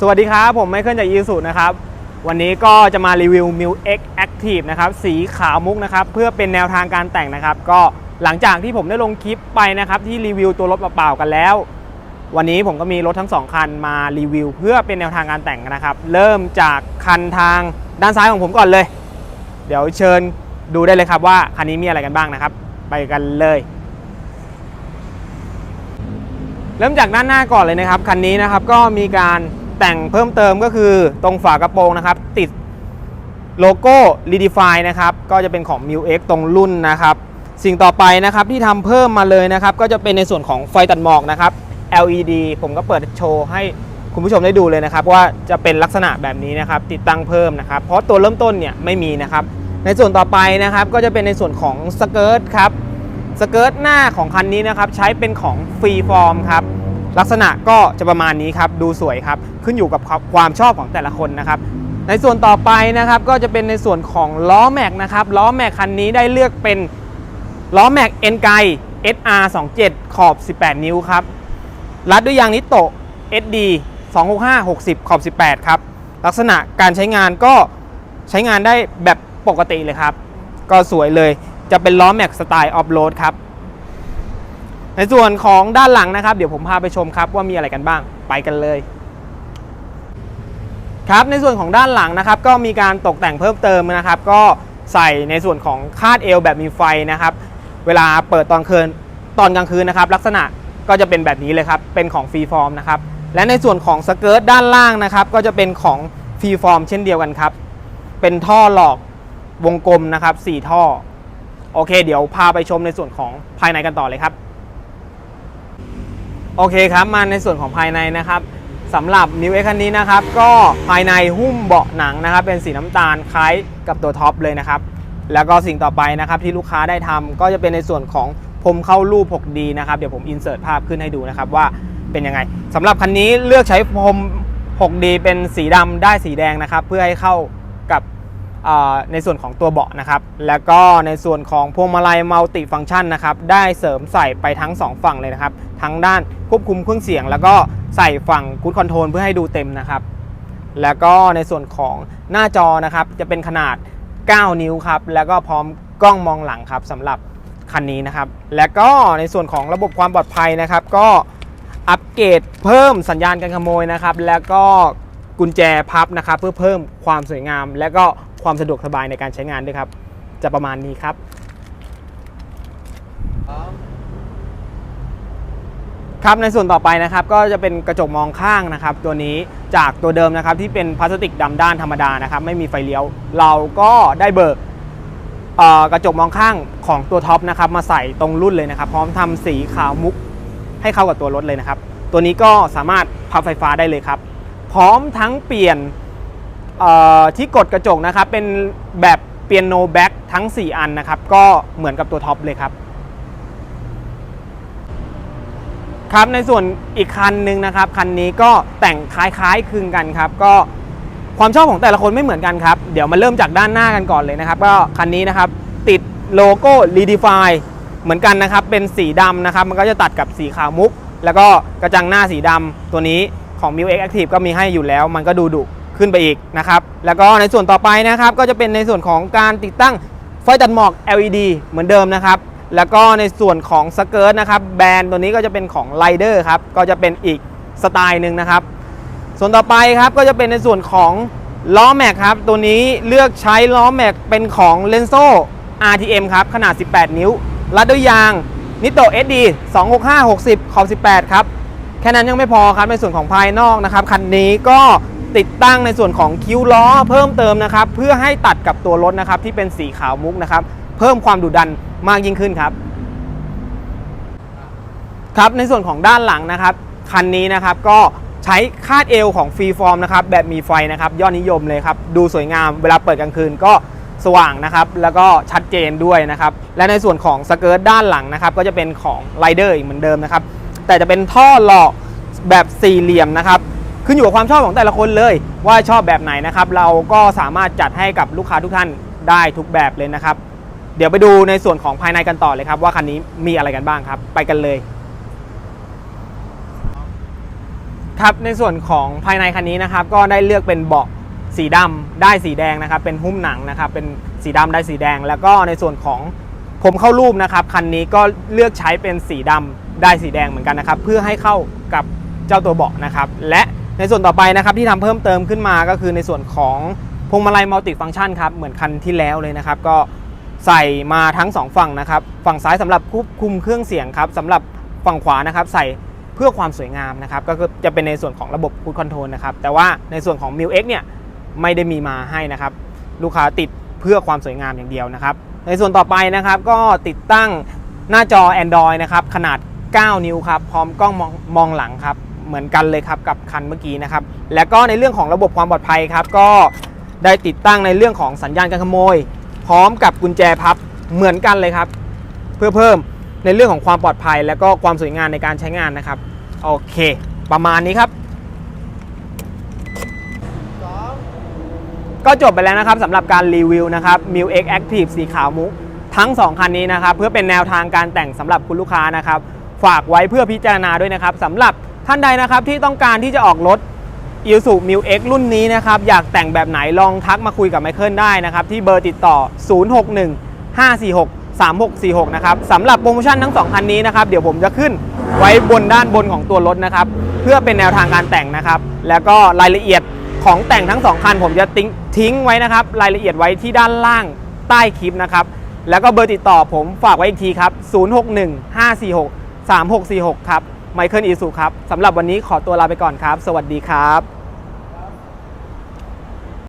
สวัสดีครับ ผมไมเคิลจากยูสุนะครับ วันนี้ก็จะมารีวิว m i l X Active นะครับสีขาวมุกนะครับ เพื่อเป็นแนวทางการแต่งนะครับ ก็หลังจากที่ผมได้ลงคลิปไปนะครับที่รีวิวตัวรถเปล่าๆกันแล้ว วันนี้ผมก็มีรถทั้ง 2 คันมารีวิว เพื่อเป็นแนวทางการแต่งนะครับ เริ่มจากคันทางด้านซ้ายของผมก่อนเลย เดี๋ยวเชิญดูได้เลยครับว่าคันนี้มีอะไรกันบ้างนะครับ ไปกันเลยเริ่มจากด้านหน้าก่อนเลยนะครับ คันนี้นะครับก็มีการ แต่งเพิ่มเติมก็คือตรงฝากระโปรงนะครับ ติดโลโก้ Redefine นะครับ ก็จะเป็นของ m u X ตรงรุ่นนะครับ สิ่งต่อไปนะครับที่ทำเพิ่มมาเลยนะครับ ก็จะเป็นในส่วนของไฟตัดหมอกนะครับ LED ผมก็เปิดโชว์ให้คุณผู้ชมได้ดูเลยนะครับ ว่าจะเป็นลักษณะแบบนี้นะครับ ติดตั้งเพิ่มนะครับ เพราะตัวเริ่มต้นเนี่ยไม่มีนะครับ ในส่วนต่อไปนะครับ ก็จะเป็นในส่วนของสเกิร์ตครับสเกิร์ตหน้าของคันนี้นะครับ ใช้เป็นของฟรีฟอร์มครับ ลักษณะก็จะประมาณนี้ครับดูสวยครับขึ้นอยู่กับความชอบของแต่ละคนนะครับในส่วนต่อไปนะครับก็จะเป็นในส่วนของล้อแม็กนะครับล้อแม็กคันนี้ได้เลือกเป็นล้อแม็กเอ็นไก SR 27ขอบ 18 นิ้วครับรัดด้วยยางนิโตะ SD 265 60 ขอบ 18 ครับ ลักษณะการใช้งานก็ใช้งานได้แบบปกติเลยครับ ก็สวยเลยจะเป็นล้อแม็กสไตล์ออฟโรดครับ ในส่วนของด้านหลังนะครับ เดี๋ยวผมพาไปชมครับว่ามีอะไรกันบ้างไปกันเลย ครับในส่วนของด้านหลังนะครับ ก็มีการตกแต่งเพิ่มเติมนะครับ ก็ใส่ในส่วนของคาดเอวแบบมีไฟนะครับ เวลาเปิดตอนคืนตอนกลางคืนนะครับ ลักษณะก็จะเป็นแบบนี้เลยครับ เป็นของฟรีฟอร์มนะครับ และในส่วนของสเกิร์ตด้านล่างนะครับ ก็จะเป็นของฟรีฟอร์มเช่นเดียวกันครับ เป็นท่อหลอกวงกลมนะครับ4ท่อ โอเค เดี๋ยวพาไปชมในส่วนของภายในกันต่อเลยครับ โอเคครับมาในส่วนของภายในนะครับสำหรับนิวเอ็กคันนี้นะครับ ก็ภายในหุ้มเบาะหนังนะครับ เป็นสีน้ำตาลคล้ายกับตัวท็อปเลยนะครับ แล้วก็สิ่งต่อไปนะครับที่ลูกค้าได้ทำก็จะเป็นในส่วนของพรมเข้ารูป 6D นะครับ เดี๋ยวผมอินเสิร์ตภาพขึ้นให้ดูนะครับว่าเป็นยังไงสำหรับคันนี้เลือกใช้พรม 6D เป็นสีดำได้สีแดงนะครับ เพื่อให้เข้า ในส่วนของตัวเบาะนะครับ แล้วก็ในส่วนของพวงมาลัยมัลติฟัง c t ชันนะครับ ได้เสริมใส่ไปทั้ง 2 ฝั่งเลยนะครับ ทั้งด้านควบคุมเครื่องเสียง แล้วก็ใส่ฝั่งกูดคอนโทรลเพื่อให้ดูเต็มนะครับ แล้วก็ในส่วนของหน้าจอนะครับ จะเป็นขนาด 9 นิ้วครับ แล้วก็พร้อมกล้องมองหลังครับสำหรับคันนี้นะครับ แล้วก็ในส่วนของระบบความปลอดภัยนะครับ ก็อัปเกรดเพิ่มสัญญาณการขโมยนะครับ แล้วก็กุญแจพับนะครับ เพื่อเพิ่มความสวยงาม และก็ ความสะดวกสบายในการใช้งานด้วยครับ จะประมาณนี้ครับครับในส่วนต่อไปนะครับก็จะเป็นกระจกมองข้างนะครับ ตัวนี้จากตัวเดิมนะครับที่เป็นพลาสติกดำด้านธรรมดานะครับ ไม่มีไฟเลี้ยว เราก็ได้เบิกกระจกมองข้างของตัวท็อปนะครับมาใส่ตรงรุ่นเลยนะครับ พร้อมทำสีขาวมุกให้เข้ากับตัวรถเลยนะครับ ตัวนี้ก็สามารถพับไฟฟ้าได้เลยครับ พร้อมทั้งเปลี่ยน ที่กดกระจกนะครับเป็นแบบเปียโนแบ็กทั้ง 4 อันนะครับ ก็เหมือนกับตัวท็อปเลยครับ ครับในส่วนอีกคันหนึ่งนะครับ คันนี้ก็แต่งคล้ายๆคลึงกันครับ ก็ความชอบของแต่ละคนไม่เหมือนกันครับ เดี๋ยวมาเริ่มจากด้านหน้ากันก่อนเลยนะครับ ก็คันนี้นะครับติดโลโก้ Redefine เหมือนกันนะครับ เป็นสีดำนะครับ มันก็จะตัดกับสีขาวมุก แล้วก็กระจังหน้าสีดำตัวนี้ของ m i l X Active ก็มีให้อยู่แล้ว มันก็ดูดุ ขึ้นไปอีกนะครับ แล้วก็ในส่วนต่อไปนะครับ ก็จะเป็นในส่วนของการติดตั้งไฟตัดหมอก LED เหมือนเดิมนะครับ แล้วก็ในส่วนของสเกิร์ตนะครับ แบรนด์ตัวนี้ก็จะเป็นของไ i เดอร์ครับ ก็จะเป็นอีกสไตล์หนึ่งนะครับ ส่วนต่อไปครับก็จะเป็นในส่วนของล้อแม็กครับ ตัวนี้เลือกใช้ล้อแม็กเป็นของ l e n z o RTM ครับ ขนาด 18 นิ้ว รัดด้วยยางนิโต SD 265 60 ขอบ 18 ครับ แค่นั้นยังไม่พอครับ ในส่วนของภายนอกนะครับ คันนี้ก็ ติดตั้งในส่วนของคิ้วล้อเพิ่มเติมนะครับ เพื่อให้ตัดกับตัวรถนะครับ ที่เป็นสีขาวมุกนะครับ เพิ่มความดุดันมากยิ่งขึ้นครับ ครับในส่วนของด้านหลังนะครับคันนี้นะครับก็ใช้คาดเอวของฟรีฟอร์มนะครับแบบมีไฟนะครับยอดนิยมเลยครับ ดูสวยงามเวลาเปิดกลางคืนก็สว่างนะครับ แล้วก็ชัดเจนด้วยนะครับ และในส่วนของสเกิร์ตด้านหลังนะครับ ก็จะเป็นของไรเดอร์อีกเหมือนเดิมนะครับ แต่จะเป็นท่อหลอกแบบสี่เหลี่ยมนะครับ ขึ้นอยู่กับความชอบของแต่ละคนเลย ว่าชอบแบบไหนนะครับ เราก็สามารถจัดให้กับลูกค้าทุกท่านได้ทุกแบบเลยนะครับ เดี๋ยวไปดูในส่วนของภายในกันต่อเลยครับ ว่าคันนี้มีอะไรกันบ้างครับ ไปกันเลย ครับในส่วนของภายในคันนี้นะครับ ก็ได้เลือกเป็นเบาะสีดำได้สีแดงนะครับ เป็นหุ้มหนังนะครับ เป็นสีดำได้สีแดง แล้วก็ในส่วนของผมเข้ารูปนะครับคันนี้ก็เลือกใช้เป็นสีดำได้สีแดงเหมือนกันนะครับ เพื่อให้เข้ากับเจ้าตัวเบาะนะครับ และ ในส่วนต่อไปนะครับที่ทำเพิ่มเติมขึ้นมาก็คือในส่วนของพวงมาลัยมัลติฟังก์ชันครับเหมือนคันที่แล้วเลยนะครับก็ใส่มาทั้งสองฝั่งนะครับฝั่งซ้ายสำหรับควบคุมเครื่องเสียงครับสำหรับฝั่งขวานะครับใส่เพื่อความสวยงามนะครับก็คือจะเป็นในส่วนของระบบคูดคอนโทรลนะครับแต่ว่าในส่วนของ m ิ X เนี่ยไม่ได้มีมาให้นะครับลูกค้าติดเพื่อความสวยงามอย่างเดียวนะครับในส่วนต่อไปนะครับก็ติดตั้งหน้าจอ Android นะครับขนาด 9 นิ้วครับพร้อมกล้องมองมองหลังครับ เหมือนกันเลยครับกับคันเมื่อกี้นะครับ แล้วก็ในเรื่องของระบบความปลอดภัยครับ ก็ได้ติดตั้งในเรื่องของสัญญาณการขโมย พร้อมกับกุญแจพับเหมือนกันเลยครับ เพื่อเพิ่มในเรื่องของความปลอดภัย และก็ความสวยงามในการใช้งานนะครับโอเค ประมาณนี้ครับก็จบไปแล้วนะครับสำหรับการรีวิวนะครับ m i l X Active สีขาวมุกทั้ง 2 คันนี้นะครับ เพื่อเป็นแนวทางการแต่งสำหรับคุณลูกค้านะครับ ฝากไว้เพื่อพิจารณาด้วยนะครับสำหรับ ท่านใดนะครับที่ต้องการที่จะออกรถ i s u m i l X รุ่นนี้นะครับ อยากแต่งแบบไหนลองทักมาคุยกับไมเคิลได้นะครับ ที่เบอร์ติดต่อ 061 546 3646 นะครับสำหรับโปรโมชั่นทั้ง 2 คันนี้นะครับ เดี๋ยวผมจะขึ้นไว้บนด้านบนของตัวรถนะครับ เพื่อเป็นแนวทางการแต่งนะครับ แล้วก็รายละเอียดของแต่งทั้ง 2 คัน ผมจะทิ้งทิ้งไว้นะครับ รายละเอียดไว้ที่ด้านล่างใต้คลิปนะครับ แล้วก็เบอร์ติดต่อผมฝากไว้อีกทีครับ 061 546 3646 ครับ ไมเคิลอีสุครับสำหรับวันนี้ขอตัวลาไปก่อนครับ สวัสดีครับ